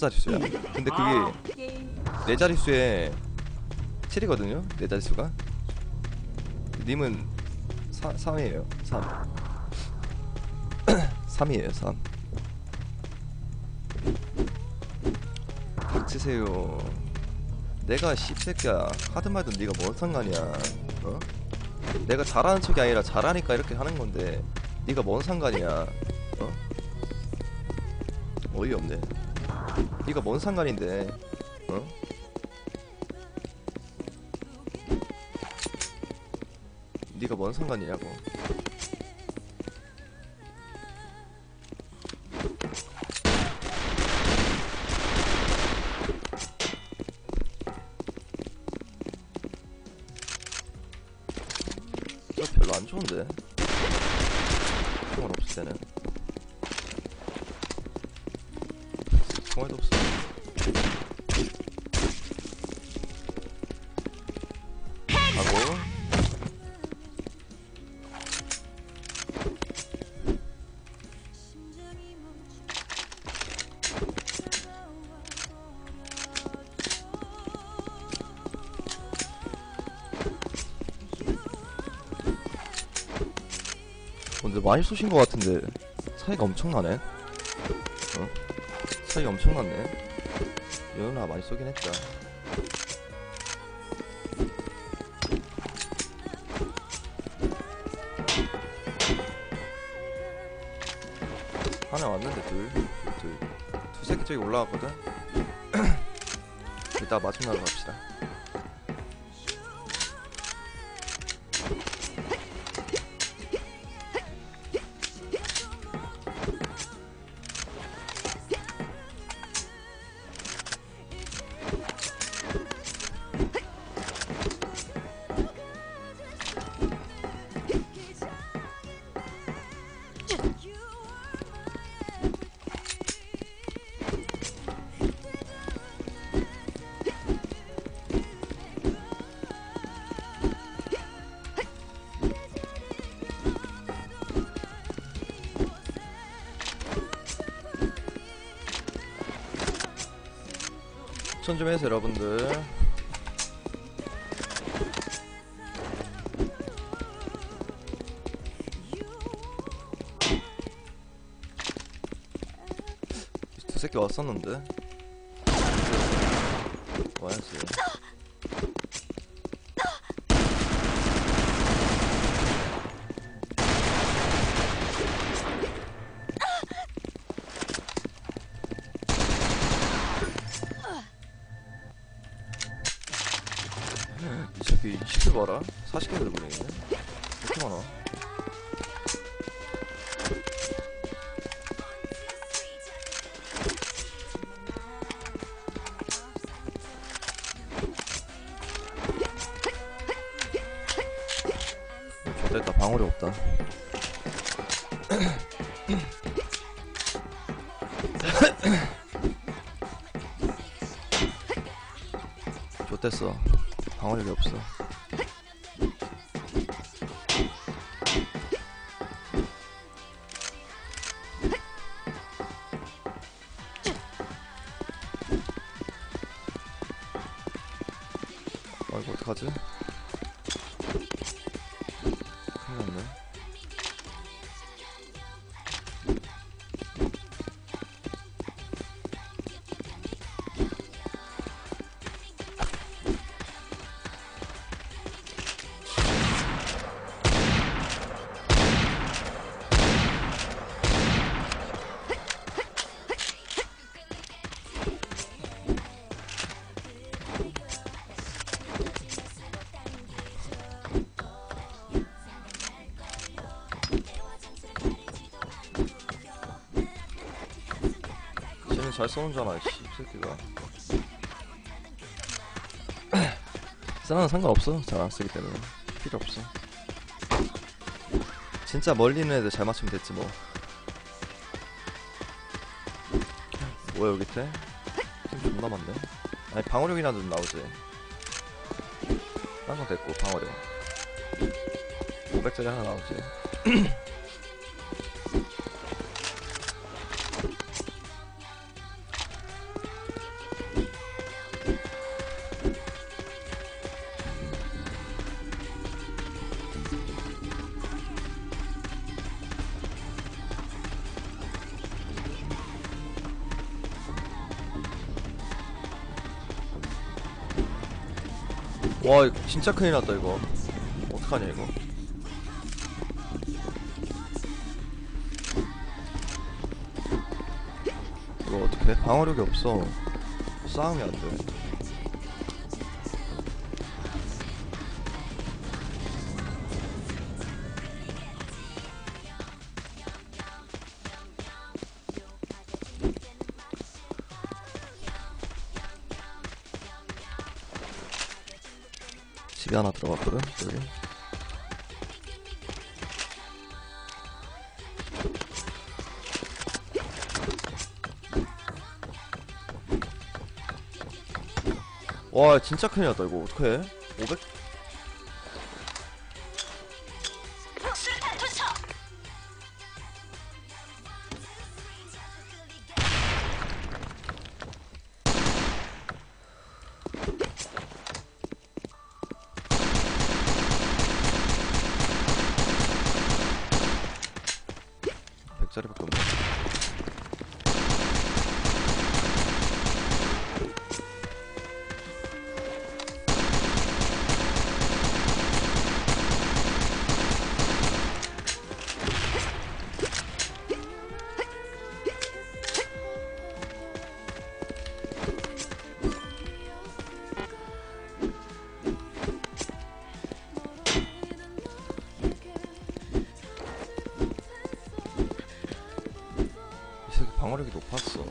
자릿수야. 근데 그게 네 자릿수에 7이거든요 네 자릿수가. 님은 4, 3이에요 3 3이에요 3 닥치세요. 내가 씹새끼야. 하든 말든 네가 뭔 상관이야 어? 내가 잘하는 척이 아니라 잘하니까 이렇게 하는 건데 네가 뭔 상관이야 어? 어이없네 네가 뭔 상관인데? 어? 네가 뭔 상관이냐고. 저 별로 안 좋은데? 총알 없을 때는 총알도 없어 하고 근데 많이 쏘신 것 같은데 차이가 엄청나네 어? 차이가 엄청났네 연우나 많이 쏘긴 했다 하나 왔는데 둘, 둘, 둘. 두 새끼 저기 올라왔거든? 마중 나러 갑시다 추천 좀 해주세요 여러분들. 두 새끼 왔었는데. 와야지 없다. 좋됐어. 방어력이 없어. 아이고 어떡하지? 잘 쏘는잖아 이 새끼가. 쓰나는 상관없어. 잘 안 쓰기 때문에. 필요 없어. 진짜 멀리 있는 애들 잘 맞추면 됐지 뭐. 뭐야 여기 때? 팀 존나 많네. 아니 방어력이나 좀 나오지. 딴건 됐고 방어력. 500짜리 하나 나오지 와 진짜 큰일 났다 이거. 어떡하냐 이거? 이거 어떻게 방어력이 없어. 싸움이 안돼 집에 하나 들어갔거든 여기. 와 진짜 큰일 났다 이거. 어떡해? 500 방어력이 높았어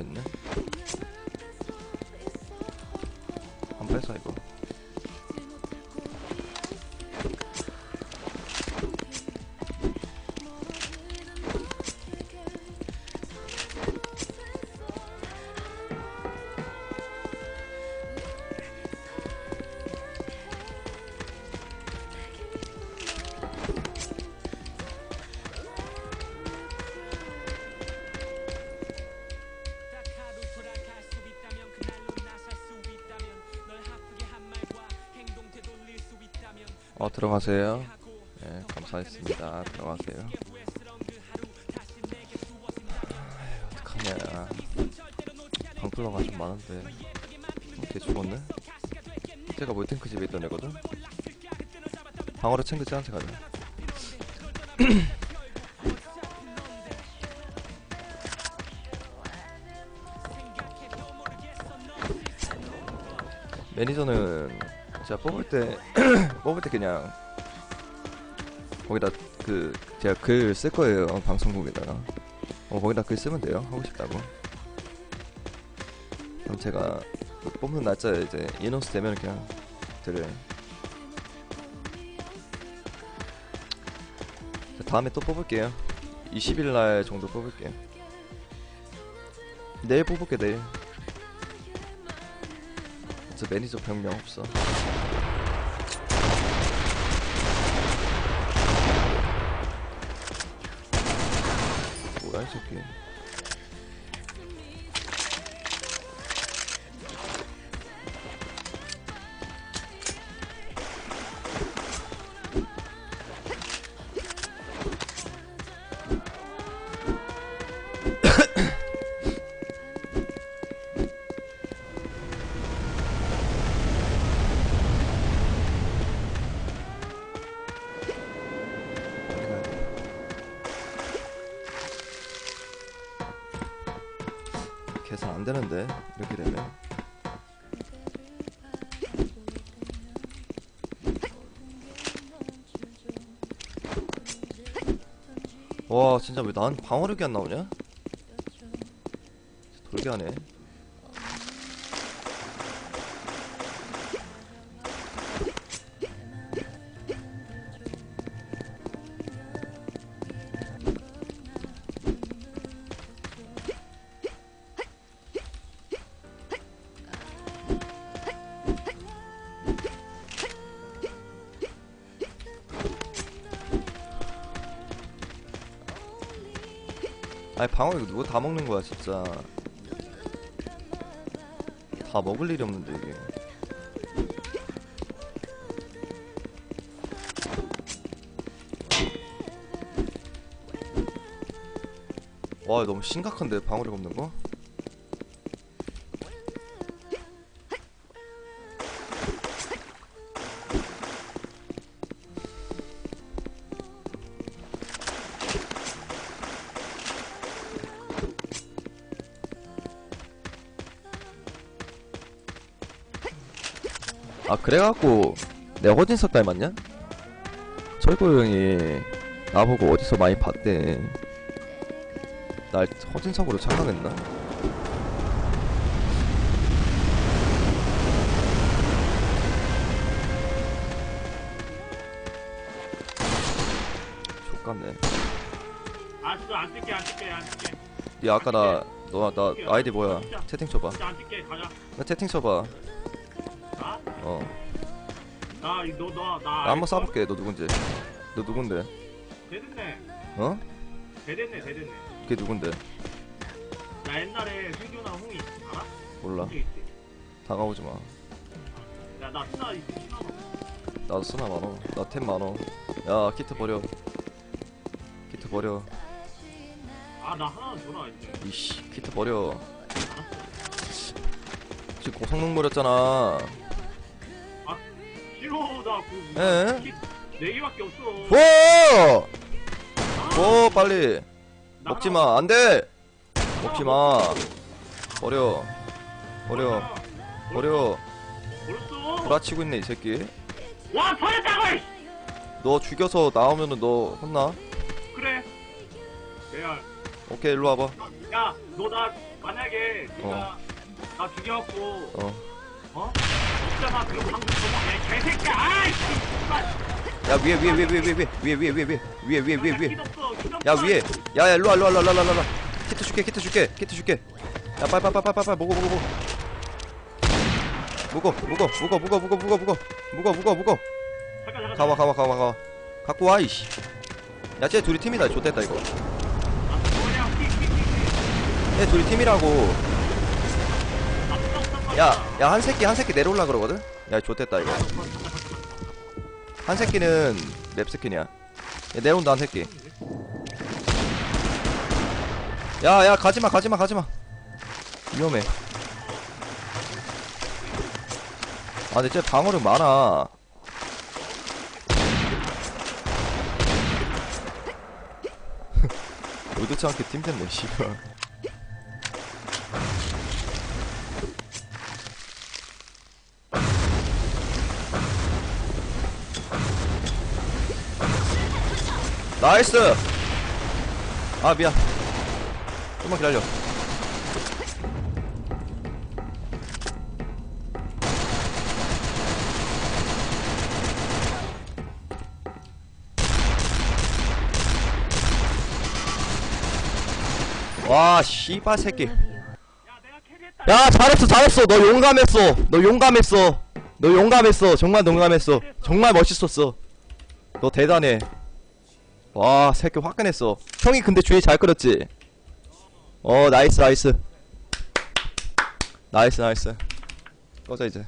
있네 어 들어가세요. 네 감사했습니다. 들어가세요. 어떡하냐. 방플러가 좀 많은데. 어떻게 죽었네? 제가 몰탱크 집에 있던 애거든? 방어를 챙기지 않한테 가자 매니저는 제가 뽑을 때 뽑을 때 그냥 거기다 그 제가 글 쓸 거예요 방송국에다가 어 거기다 글 쓰면 돼요 하고 싶다고. 그럼 제가 그 뽑는 날짜에 이제 인원수 되면 그냥 자, 다음에 또 뽑을게요. 20일 날 정도 뽑을게요. 내일 뽑을게 내일 저 매니저 병명 없어 계산 안 되는데 이렇게 되면. 와 진짜 왜 난 방어력이 안 나오냐? 돌게 하네. 아니 방어 이거 누가 다 먹는 거야 진짜 다 먹을 일이 없는데 이게 와 너무 심각한데 방어력 없는 거? 그래갖고 내가 허진석 닮았냐? 철구 형이 나보고 어디서 많이 봤대. 날 허진석으로 착각했나? 족같네. 아 진짜 안 뛸게 안 뛸게 안 뛸게. 니 아까 나너나 아이디 뭐야? 채팅 쳐봐. 나 채팅 쳐봐. 나? 어 나너너나 나 한번 쏴볼게 너 누군지 너 누군데 대됐네 어? 대됐네 대됐네 걔 누군데 나 옛날에 승규나 홍이 알아? 몰라 다가오지 마 야나 스나 있지 스나 나도 쓰나 많어. 나템 많어. 야, 키트 버려. 키트 버려. 아 나 하나는 줘라 이제 이씨, 키트 버려. 지금 고성능 버렸잖아. 에? 네 개밖에 없어 오! 아, 오, 빨리. 나 먹지 마. 안 돼! 먹지 마. 버려. 버려. 버려. 버렸어 구라치고 있네, 이 새끼. 와 버렸다고! 너 죽여서 나오면은 너 혼나? 그래 레알 오케이, 일로 와봐. 야 너 나 만약에 네가 나 죽여갖고 어. 어? 야 위에, 위에, 위에, 위에, 위에, 위에, 위에, 위에, 위에, 위에, 위에, 위에, 위에. 야, 위에 야야 일로와 일로와 일로와 일로와 일로와 키트 줄게 키트 줄게 키트 줄게 야 빨리 빨리 빨리 빨리 먹어 먹어 먹어 먹어 먹어 먹어 먹어 먹어 먹어 먹어 먹어 잠깐 잠깐 가와 가와 가와 가와 갖고 와 이씨 야쟤 둘이 팀이다 좋됐다 이거 아, 얘 둘이 팀이라고 아, 야 부담. 야한 새끼 한 새끼 내려올라 그러거든? 야 좋됐다 이거. 한 새끼는 랩 스킨이야. 야 내려온다 한 새끼. 야야 가지마 가지마 가지마. 위험해. 아 근데 쟤 방어력 많아. 의도치 않게 팀 됐네 씨발 나이스! 아 미안. 좀만 기다려. 와 씨발 새끼. 야 잘했어 잘했어. 너 용감했어. 너 용감했어. 너 용감했어. 정말 용감했어. 정말 멋있었어. 너 대단해 와 새끼 화끈했어. 형이 근데 주위 잘 끌었지? 어 나이스 나이스. 나이스 나이스. 꺼져 이제